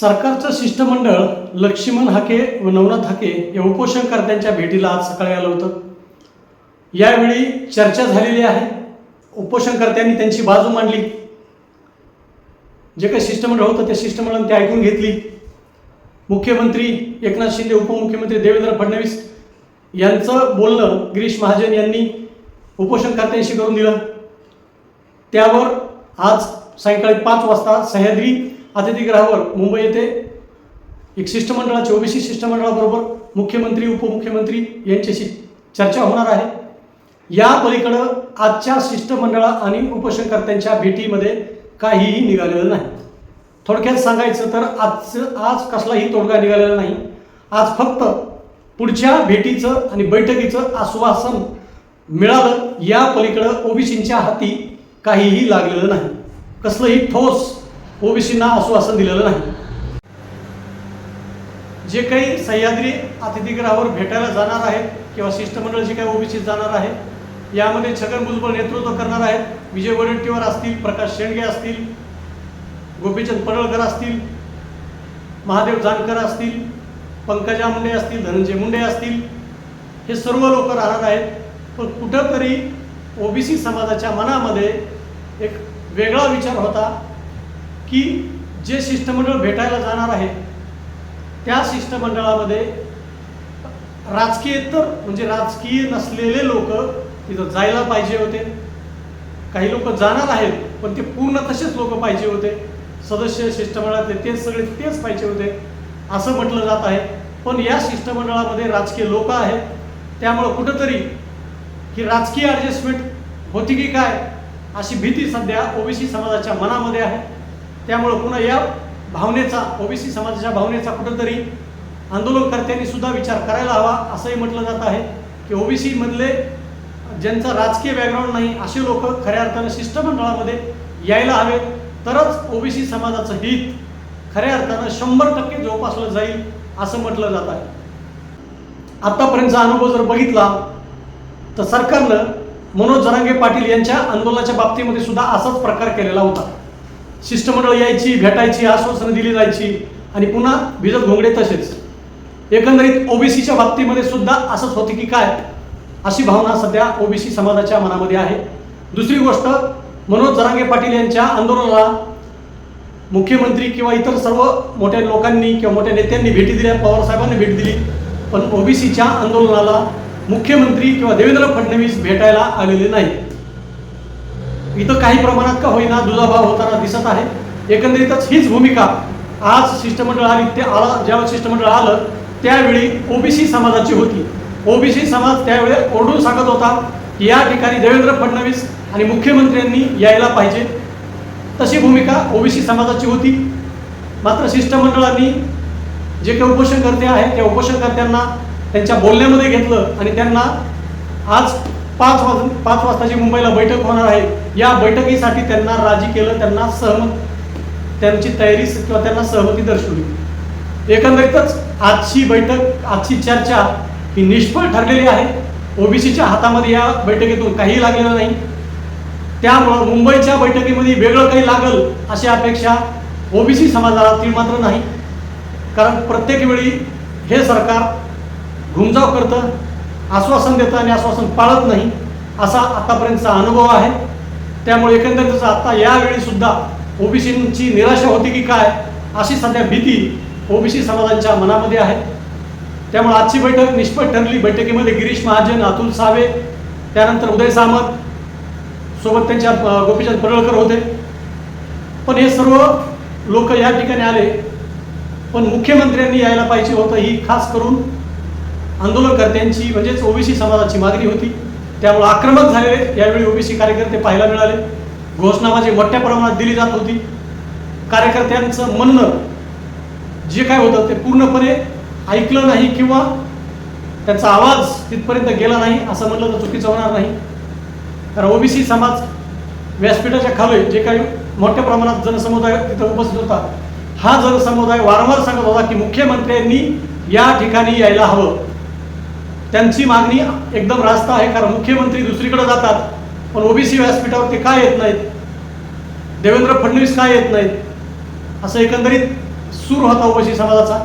सरकारचं शिष्टमंडळ लक्ष्मण हाके व नवनाथ हाके या उपोषणकर्त्यांच्या भेटीला आज सकाळी आलं होतं. यावेळी चर्चा झालेली आहे. उपोषणकर्त्यांनी त्यांची बाजू मांडली. जे काही शिष्टमंडळ होतं त्या शिष्टमंडळाने ते ऐकून घेतली. मुख्यमंत्री एकनाथ शिंदे उपमुख्यमंत्री देवेंद्र फडणवीस यांचं बोलणं गिरीश महाजन यांनी उपोषणकर्त्यांशी करून दिलं. त्यावर आज सायंकाळी पाच वाजता सह्याद्री अतिथीगृहावर मुंबई येथे एक शिष्टमंडळाचे ओबीसी शिष्टमंडळाबरोबर मुख्यमंत्री उपमुख्यमंत्री यांच्याशी चर्चा होणार आहे. या पलीकडं आजच्या शिष्टमंडळा आणि उपोषणकर्त्यांच्या भेटीमध्ये काहीही निघालेलं नाही. थोडक्यात सांगायचं तर आजचं आज कसलाही तोडगा निघालेला नाही. आज फक्त पुढच्या भेटीचं आणि बैठकीचं आश्वासन मिळालं. या पलीकडं ओबीसींच्या हाती काहीही लागलेलं नाही. कसलंही ठोस ओबीसींना आश्वासन दिलेलं नाही. जे काही सह्याद्री अतिथीगृहावर भेटायला जाणार आहेत किंवा शिष्टमंडळ जे काही ओबीसी जाणार आहे यामध्ये छगन भुजबळ नेतृत्व करणार आहेत विजय वडेट्टीवार असतील प्रकाश शेंडगे असतील गोपीचंद पडळकर असतील महादेव जानकर असतील पंकजा मुंडे असतील धनंजय मुंडे असतील हे सर्व लोक राहणार आहेत. पण कुठंतरी ओबीसी समाजाच्या मनामध्ये एक वेगळा विचार होता. की जे शिष्टमंडळ भेटायला जाणार आहे त्या शिष्टमंडळामध्ये राजकीय तर म्हणजे राजकीय नसलेले लोक तिथं जायला पाहिजे होते. काही लोक जाणार आहेत पण ते पूर्ण तसेच लोक पाहिजे होते. सदस्य शिष्टमंडळातले तेच सगळे तेच पाहिजे होते असं म्हटलं जात आहे. पण या शिष्टमंडळामध्ये राजकीय लोक आहेत. त्यामुळं कुठंतरी ही राजकीय ॲडजस्टमेंट होती की काय अशी भीती सध्या ओबीसी समाजाच्या मनामध्ये आहे. त्यामुळं पुन्हा या भावनेचा ओबीसी समाजाच्या भावनेचा कुठंतरी आंदोलनकर्त्यांनी सुद्धा विचार करायला हवा असंही म्हटलं जात आहे की ओबीसी मधले ज्यांचा राजकीय बॅकग्राऊंड नाही असे लोक खऱ्या अर्थानं शिष्टमंडळामध्ये यायला हवेत. तरच ओबीसी समाजाचं हित खऱ्या अर्थानं शंभर टक्के जोपासलं जाईल असं म्हटलं जात आहे. आतापर्यंतचा अनुभव जर बघितला तर सरकारनं मनोज जरांगे पाटील यांच्या आंदोलनाच्या बाबतीमध्ये सुद्धा असाच प्रकार केलेला होता. शिष्टमंडळ यायची भेटायची आश्वासनं दिली जायची आणि पुन्हा भिजत घोंगडे तसेच. एकंदरीत ओबीसीच्या बाबतीमध्ये सुद्धा असंच होते की काय? अशी भावना सध्या ओबीसी समाजाच्या मनामध्ये आहे. दुसरी गोष्ट मनोज जरांगे पाटील यांच्या आंदोलनाला मुख्यमंत्री किंवा इतर सर्व मोठ्या लोकांनी किंवा मोठ्या नेत्यांनी भेटी दिल्या पवारसाहेबांनी भेट दिली पण ओबीसीच्या आंदोलनाला मुख्यमंत्री किंवा देवेंद्र फडणवीस भेटायला आलेले नाही इथं काही प्रमाणात का होईना दुजाभाव होताना दिसत आहे. एकंदरीतच हीच भूमिका आज शिष्टमंडळ आली ते आला ज्यावेळेस शिष्टमंडळ आलं त्यावेळी ओबीसी समाजाची होती. ओबीसी समाज त्यावेळी ओरडून सांगत होता की या ठिकाणी देवेंद्र फडणवीस आणि मुख्यमंत्र्यांनी यायला पाहिजे. तशी भूमिका ओबीसी समाजाची होती. मात्र शिष्टमंडळांनी जे काही उपोषणकर्ते आहेत त्या उपोषणकर्त्यांना त्यांच्या बोलण्यामध्ये घेतलं आणि त्यांना आज पाच वाज पाच वाजताची मुंबईला बैठक होणार आहे. या बैठकीसाठी त्यांना राजी केलं त्यांना सहमत त्यांची तयारी किंवा त्यांना सहमती दर्शवली. एकंदरीतच आजची बैठक आजची चर्चा ही निष्फळ ठरलेली आहे. ओबीसीच्या हातामध्ये या बैठकीतून काही लागलेलं नाही. त्यामुळं मुंबईच्या बैठकीमध्ये वेगळं काही लागल अशी अपेक्षा ओबीसी समाजातील ती मात्र नाही. कारण प्रत्येक वेळी हे सरकार घुमजाव करतं आश्वासन देतं आणि आश्वासन पाळत नाही असा आतापर्यंतचा अनुभव आहे. त्यामुळे एकंदरीतच आता यावेळी सुद्धा ओबीसींची निराशा होती की काय अशी सध्या भीती ओबीसी समाजांच्या मनामध्ये आहे. त्यामुळे आजची बैठक निष्फळ ठरली. बैठकीमध्ये गिरीश महाजन अतुल सावे त्यानंतर उदय सामंत सोबत त्यांच्या गोपीचंद पडळकर होते. पण हे सर्व लोक या ठिकाणी आले. पण मुख्यमंत्र्यांनी यायला पाहिजे होतं ही खास करून आंदोलनकर्त्यांची म्हणजेच ओबीसी समाजाची मागणी होती. त्यामुळे आक्रमक झालेले यावेळी ओबीसी कार्यकर्ते पाहायला मिळाले. घोषणाबाजी मोठ्या प्रमाणात दिली जात होती. कार्यकर्त्यांचं म्हणणं जे काय होतं ते पूर्णपणे ऐकलं नाही किंवा त्यांचा आवाज तिथपर्यंत गेला नाही असं म्हणलं तर चुकीचं होणार नाही. कारण ओबीसी समाज व्यासपीठाच्या खाली जे काही मोठ्या प्रमाणात जनसमुदाय तिथं उपस्थित होता हा जनसमुदाय वारंवार सांगत होता की मुख्यमंत्र्यांनी या ठिकाणी यायला हवं. त्यांची मागणी एकदम रास्त आहे कारण मुख्यमंत्री दुसरीकडे जातात पण ओबीसी व्यासपीठावर ते काय येत नाहीत? देवेंद्र फडणवीस काय येत नाहीत? असं एकंदरीत सूर होता ओबीसी समाजाचा.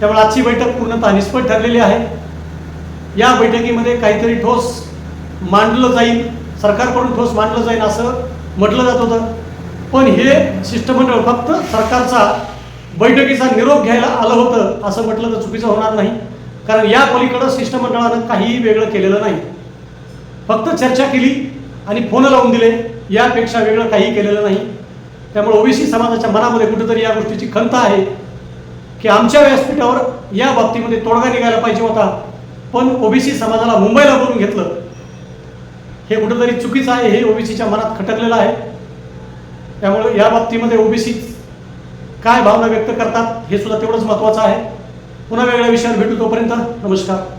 त्यामुळे आजची बैठक पूर्णतः निष्फळ ठरलेली आहे. या बैठकीमध्ये काहीतरी ठोस मांडलं जाईल सरकारकडून ठोस मांडलं जाईल असं म्हटलं जात होतं. पण हे शिष्टमंडळ फक्त सरकारचा बैठकीचा निरोप घ्यायला आलं होतं असं म्हटलं तर चुकीचं होणार नाही. कारण या पलीकडं शिष्टमंडळानं काहीही वेगळं केलेलं नाही. फक्त चर्चा केली आणि फोन लावून दिले. यापेक्षा वेगळं काही केलेलं नाही. त्यामुळे ओबीसी समाजाच्या मनामध्ये कुठेतरी या गोष्टीची खंत आहे की आमच्या व्यासपीठावर या बाबतीमध्ये तोडगा निघायला पाहिजे होता. पण ओबीसी समाजाला मुंबईला बोलून घेतलं. हे कुठेतरी चुकीचं आहे हे ओबीसीच्या मनात खटकलेलं आहे. त्यामुळे या बाबतीमध्ये ओबीसी काय भावना व्यक्त करतात हे सुद्धा तेवढंच महत्त्वाचं आहे. पुन्हा वेगळ्या विषयावर भेटू तोपर्यंत नमस्कार.